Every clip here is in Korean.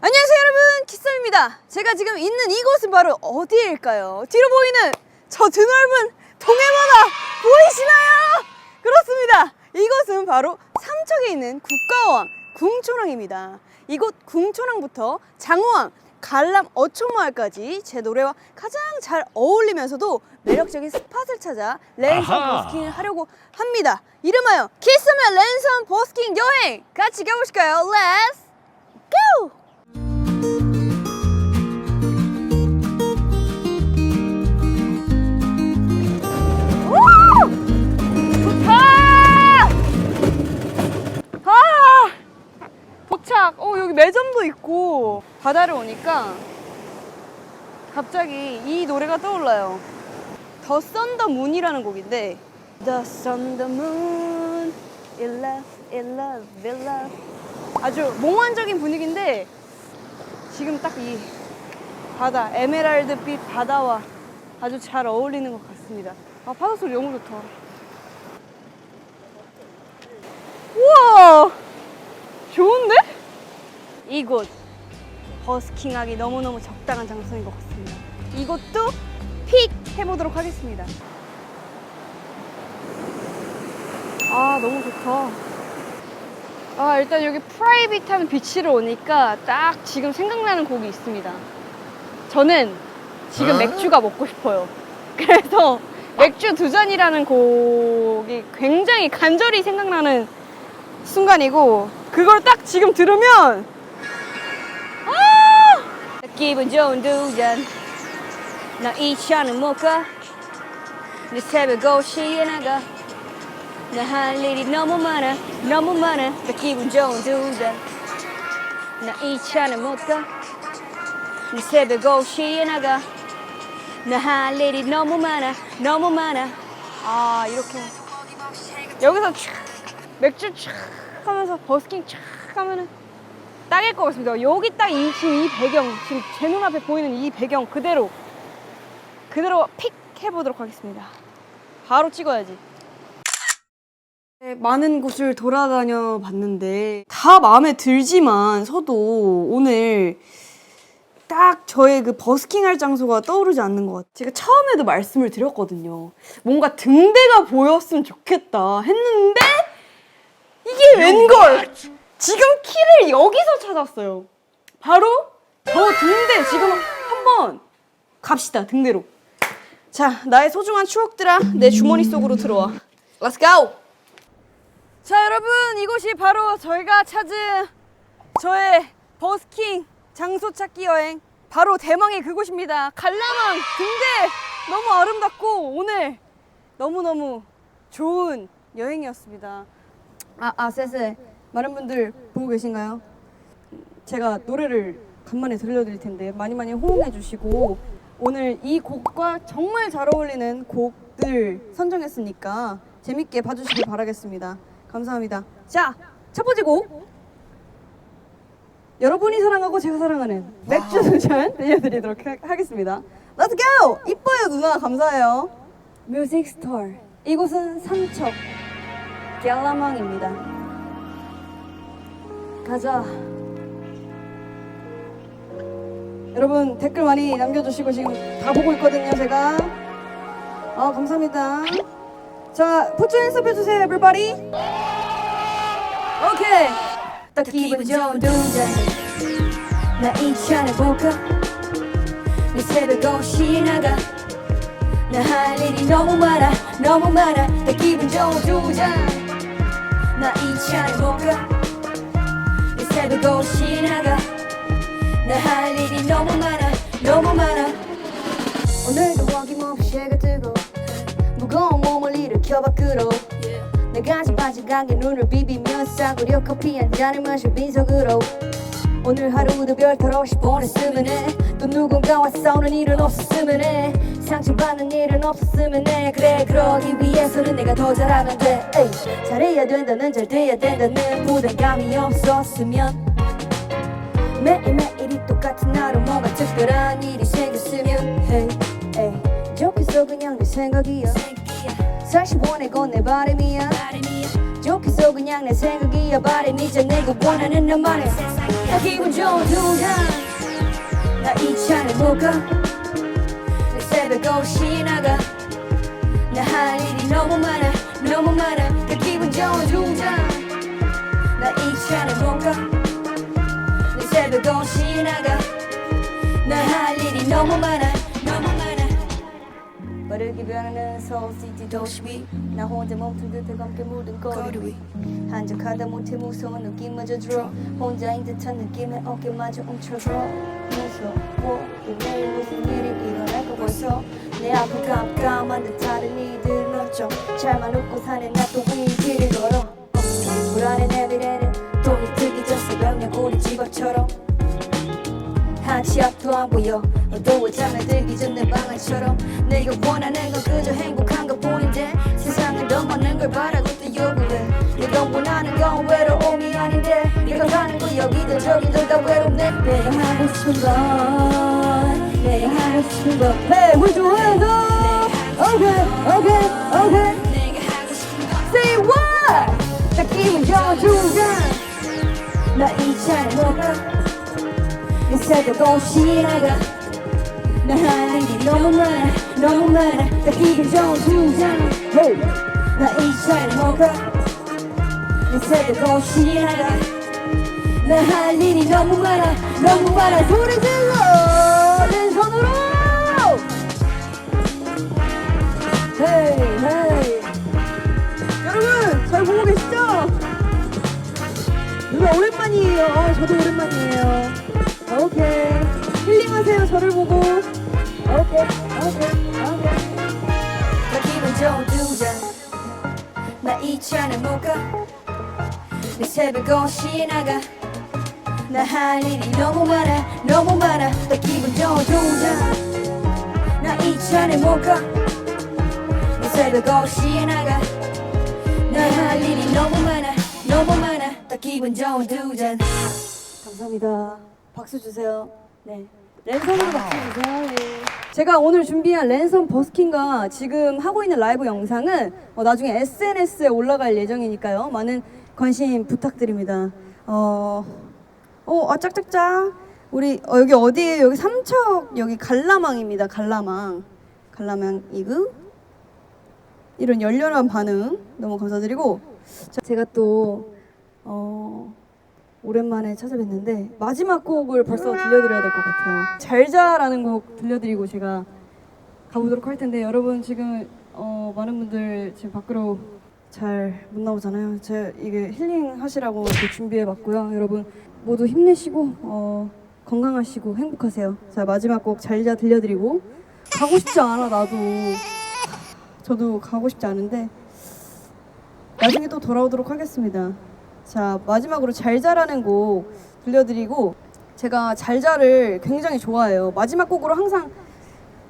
안녕하세요 여러분 키썸입니다 제가 지금 있는 이곳은 바로 어디일까요? 뒤로 보이는 저 드넓은 동해바다 보이시나요? 그렇습니다 이곳은 바로 삼척에 있는 국가어항 궁초랑입니다 이곳 궁초랑부터 장호항 갈람 어촌마을까지 제 노래와 가장 잘 어울리면서도 매력적인 스팟을 찾아 랜선 아하. 버스킹을 하려고 합니다 이름하여 키썸의 랜선 버스킹 여행 같이 가보실까요? Let's go! 도착! 어, 여기 매점도 있고, 바다를 오니까 갑자기 이 노래가 떠올라요. 더 썬더 문이라는 곡인데, The sun, the moon, in love, in love, in love. 아주 몽환적인 분위기인데, 지금 딱 이 바다, 에메랄드빛 바다와 아주 잘 어울리는 것 같습니다. 아, 파도 소리 너무 좋다. 우와! 좋은데? 이곳 버스킹하기 너무너무 적당한 장소인 것 같습니다. 이곳도 픽 해보도록 하겠습니다. 아, 너무 좋다. 아, 일단 여기 프라이빗한 비치를 오니까 딱 지금 생각나는 곡이 있습니다. 저는 지금 어? 맥주가 먹고 싶어요. 그래서 맥주 두 잔이라는 곡이 굉장히 간절히 생각나는 순간이고 그걸 딱 지금 들으면 아! 기분 좋은 두잔 나이 차는 못가 내 새벽 5시에 나가 나 할 일이 너무 많아 너무 많아 나 기분 좋은 두잔 나이 차는 못가 내 새벽 5시에 나가 나 할 일이 너무 많아 너무 많아 아 이렇게. 여기서 촥 맥주 촥 하면서 버스킹 촥 하면은 딱일 것 같습니다 여기 딱 이 지금 이 배경 지금 제 눈앞에 보이는 이 배경 그대로 그대로 픽 해보도록 하겠습니다 바로 찍어야지 네, 많은 곳을 돌아다녀 봤는데 다 마음에 들지만 서도 오늘 딱 저의 그 버스킹 할 장소가 떠오르지 않는 것 같아요. 제가 처음에도 말씀을 드렸거든요. 뭔가 등대가 보였으면 좋겠다 했는데 이게 웬걸! 지금 키를 여기서 찾았어요. 바로 저 등대 지금 한번 갑시다 등대로. 자 나의 소중한 추억들아 내 주머니 속으로 들어와. Let's go! 자 여러분 이곳이 바로 저희가 찾은 저의 버스킹 장소 찾기 여행 바로 대망의 그곳입니다 갈라망 등대 너무 아름답고 오늘 너무 너무 좋은 여행이었습니다 아, 아 쎄쎄 많은 분들 보고 계신가요? 제가 노래를 간만에 들려드릴 텐데 많이 많이 호응해 주시고 오늘 이 곡과 정말 잘 어울리는 곡들 선정했으니까 재밌게 봐주시길 바라겠습니다. 감사합니다. 자, 첫 번째 곡 여러분이 사랑하고 제가 사랑하는 맥주 두잔 들려드리도록 하, 하겠습니다. Let's go! 이뻐요 누나 감사해요. 뮤직 스토어 이곳은 삼척 갤라망입니다. 가자. 여러분 댓글 많이 남겨주시고 지금 다 보고 있거든요 제가. 아 감사합니다. 자, 포츠 연습 해 주세요, everybody. 오케이. 딱 기분 좋은 두잔 나이 차를 볼까 내 새벽 5시에 나가 나 할 일이 너무 많아 너무 많아 딱 기분 좋은 두잔 나이 차를 볼까 내 새벽 5시에 나가. 나 할 일이 너무 많아 너무 많아. 오늘도 어김없이 해가 뜨고 무거운 몸을 일으켜 밖으로. 내가 집 바지가게 눈을 비비며 싸구려 커피 한 잔을 마셔 빈속으로 오늘 하루도 별탈 없이 보냈으면 해또 누군가와 싸우는 일은 없었으면 해 상처받는 일은 없었으면 해 그래 그러기 위해서는 내가 더 잘하면 돼. 에이. 잘해야 된다는 잘 돼야 된다는 부담감이 없었으면. 매일매일이 똑같은 하루 뭔가 특별한 일이 생겼으면. hey, hey. 좋겠어. 그냥 내 생각이야. 사실 보내고 내 바람이야. 좋겠어. 그냥 내 생각이야. 바람이자 내가 원하는 나만의 나 기분 좋은 두잔나이 차를 못가 내 새벽 5시에 나가. 나 할 일이 너무 많아 너무 많아. 나 기분 좋은 두잔나이 차를 못가 내 새벽 5시에 나가. 나 할 일이 너무 많아 빠르게 변하는 서울시티 도시 위나 혼자 몸통 듯해 검게 묻은 거리 위. 한적하다 못해 무서운 느낌마저 들어. 혼자인 듯한 느낌에 어깨마저 움켜들어 무서워. 내일 무슨 일이 일어날 거 벌써 내 앞을 깜깜한 듯하는 이들은 좀 잘만 웃고 사는 나또 위길을 걸어. 불안해 내 미래는 돈이 트기 전 새벽녘 우리 집 앞처럼 앞도 안 보여. 어두워 잠에 들기 전내 방안처럼 내가 원하는 건 그저 행복한 것 뿐인데 세상은 더 많은 걸 바라고 또 요구해 내가 원하는 건 외로움이 아닌데 내가 가는 거 여기든 저기든 다 외롭네 내가 하고 싶은 건 내가 하고 싶은 건 Hey put your hands up. Okay okay okay. Say what? 나 기분 좋은 주간 나이 차에 못가 내 새벽 5시에 나가. 나할 일이 너무 많아 너무 많아. 나 기분 좋은 두잔 나이 차에 못가? 내 새벽 5시에 나가. 나할 일이 너무 많아 너무 많아. 소리 질러! 내 손으로! 헤이 헤이 여러분 잘 보고 계시죠? 누나 오랜만이에요. 아, 저도 오랜만이에요. 오케이. 힐링하세요. 저를 보고. 오케이. 오케이. 오케이. 나 기분 좋은 두잔. 나이 차는 못 가. 내 새벽 5시에 나가. 나 할 일이 너무 많아. 너무 많아. 나 기분 좋은 두잔. 나이 차는 못 가. 내 새벽 5시에 나가. 나 할 일이 너무 많아 너무 많아 딱 기분 좋은 두잔 감사합니다 박수 주세요. 네. 랜선으로 박수 주세요. 네. 제가 오늘 준비한 랜선 버스킹과 지금 하고 있는 라이브 영상은 어, 나중에 SNS에 올라갈 예정이니까요. 많은 관심 부탁드립니다. 어, 어, 아 짝짝짝. 우리 어, 여기 어디에요? 여기 삼척 여기 갈라망입니다. 갈라망. 갈라망 이그 이런 열렬한 반응 너무 감사드리고 자, 제가 또 어, 오랜만에 찾아뵀는데 마지막 곡을 벌써 들려드려야 될 것 같아요. 잘자라는 곡 들려드리고 제가 가보도록 할 텐데 여러분 지금 어, 많은 분들 지금 밖으로 잘 못 나오잖아요. 제가 이게 힐링 하시라고 준비해봤고요. 여러분 모두 힘내시고 어, 건강하시고 행복하세요. 자 마지막 곡 잘자 들려드리고 가고 싶지 않아 나도. 저도 가고 싶지 않은데 나중에 또 돌아오도록 하겠습니다. 자 마지막으로 잘 자라는 곡 들려드리고 제가 잘자를 굉장히 좋아해요. 마지막 곡으로 항상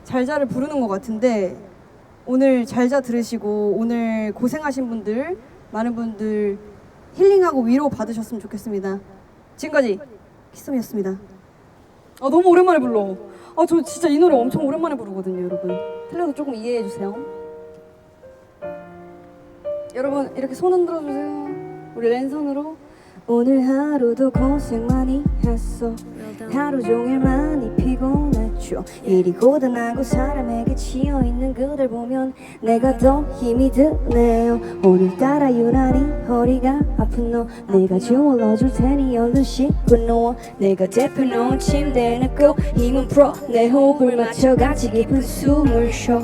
잘자를 부르는 것 같은데 오늘 잘자 들으시고 오늘 고생하신 분들 많은 분들 힐링하고 위로 받으셨으면 좋겠습니다. 지금까지 키썸이었습니다. 아 너무 오랜만에 불러. 아 저 진짜 이 노래 엄청 오랜만에 부르거든요, 여러분. 틀려도 조금 이해해 주세요. 여러분 이렇게 손 흔들어 주세요. 우리 랜선으로. 오늘 하루도 고생 많이 했어. 하루 종일 많이 피곤했죠. 일이 고단하고 사람에게 치여있는 그댈 보면 내가 더 힘이 드네요. 오늘따라 유난히 허리가 아픈 너. 내가 주물러줄 테니 얼른 씻고 누워. 내가 대표놓은 침대에 눕고 힘은 풀어. 내 호흡을 맞춰 같이 깊은 숨을 쉬어.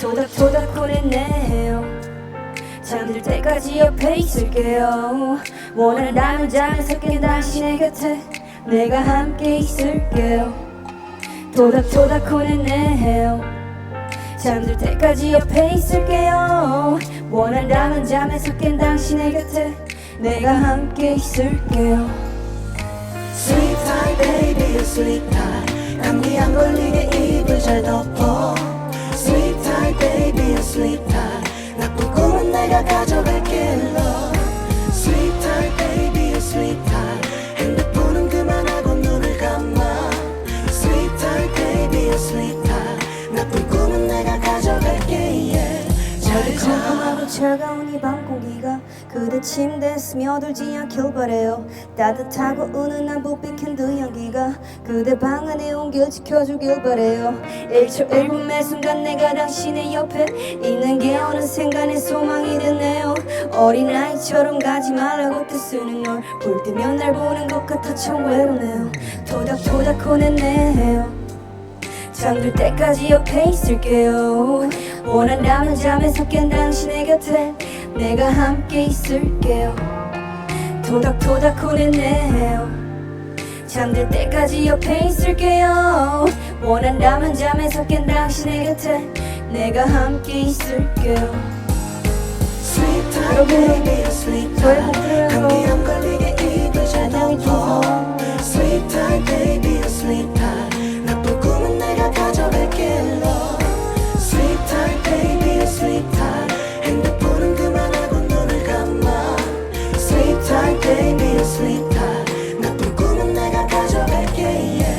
토닥토닥 거리네요 잠들 때까지 옆에 있을게요. 원한다면 잠에서 깬 당신의 곁에 내가 함께 있을게요. 토닥토닥 거리네요. 잠들 때까지 옆에 있을게요. 원한다면 잠에서 깬 당신의 곁에 내가 함께 있을게요. Sleep tight baby sleep tight 감기 안 걸리게 이불 잘 덮어. Sleep tight baby tight 나쁜 꿈은 내가 가져갈게 love Sleep tight baby sleep tight 핸드폰은 그만하고 눈을 감아 Sleep tight baby sleep tight 나쁜 꿈은 내가 가져갈게 yeah 잘자 차가운 이밤 공기가 그대 침대에 스며들지 않길 바래요. 따뜻하고 은은한 불빛 캔들 연기가 그대 방 안에 온길 지켜주길 바래요. 1초 1분 매 순간 내가 당신의 옆에 있는 게 어느샌가 내 소망이 됐네요. 어린아이처럼 가지 말라고 뜻쓰는 널볼 때면 날 보는 것 같아 참 외롭네요. 토닥토닥 혼냈네요. 잠들 때까지 옆에 있을게요. 원한다면 잠에서 깬 당신의 곁에 내가 함께 있을게요. 토닥토닥 혼냈네요. 잠들 때까지 옆에 있을게요. 원한다면 잠에서 깬 당신의 곁에 내가 함께 있을게요. Sleep tight baby tight 목소리로 감기 안 걸리게 baby sleep tight 나쁜 꿈은 내가 가져갈게 yeah.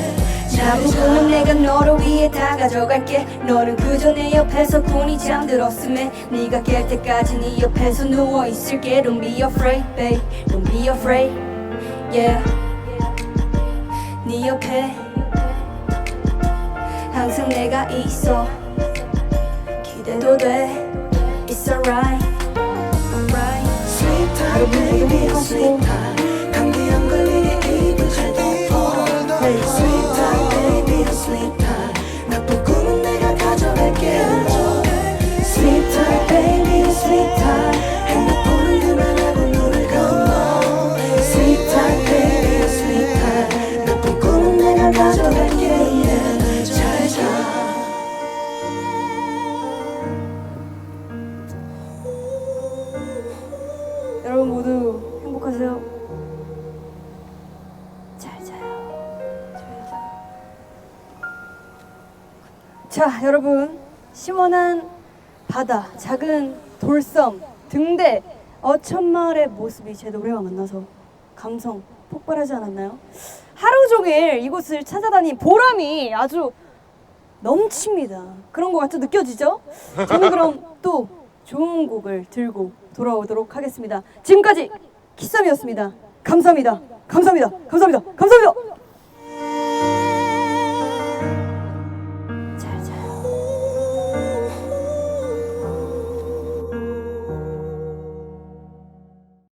나쁜 꿈은 내가 너를 위해 다 가져갈게. 너는 그저 내 옆에서 곤히 잠들었음에 네가 깰 때까지 네 옆에서 누워있을게. Don't be afraid babe. Don't be afraid. Yeah. 네 옆에 항상 내가 있어. 기대도 돼. It's alright baby, I'll sleep. 여러분 모두 행복하세요. 잘 자요. 자, 여러분 시원한 바다, 작은 돌섬, 등대, 어천마을의 모습이 제 노래와 만나서 감성 폭발하지 않았나요? 하루 종일 이곳을 찾아다닌 보람이 아주 넘칩니다. 그런 것 같아 느껴지죠? 저는 그럼 또 좋은 곡을 들고 돌아오도록 하겠습니다. 지금까지 키썸이었습니다. 감사합니다. 감사합니다. 감사합니다. 감사합니다.